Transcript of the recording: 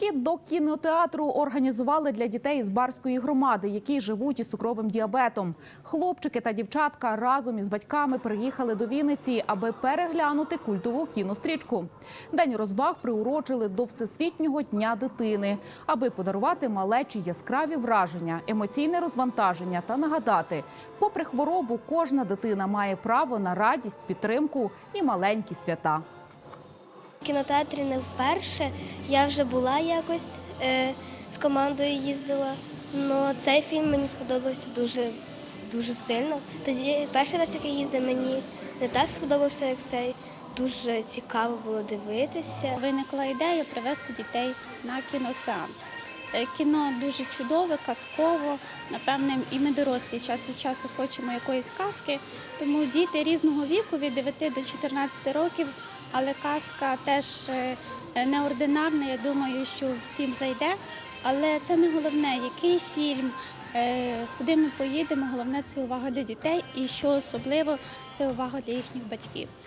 Похід до кінотеатру організували для дітей з барської громади, які живуть із цукровим діабетом. Хлопчики та дівчатка разом із батьками приїхали до Вінниці, аби переглянути культову кінострічку. День розваг приурочили до Всесвітнього дня дитини, аби подарувати малечі яскраві враження, емоційне розвантаження та нагадати, попри хворобу, кожна дитина має право на радість, підтримку і маленькі свята. Кінотеатрі не вперше. Я вже була якось е, з командою їздила. але цей фільм мені сподобався дуже, дуже сильно. Тоді перший раз, як я їздив, мені не так сподобався, як цей. Дуже цікаво було дивитися. Виникла ідея привезти дітей на кіносеанс. Е, Кіно дуже чудове, казково. Напевне, і ми дорослі час від часу хочемо якоїсь казки. Тому діти різного віку від 9 до 14 років, але казка теж е, неординарна. Я думаю, що всім зайде. Але це не головне, який фільм, е, куди ми поїдемо. Головне це увага для дітей, і що особливо це увага для їхніх батьків.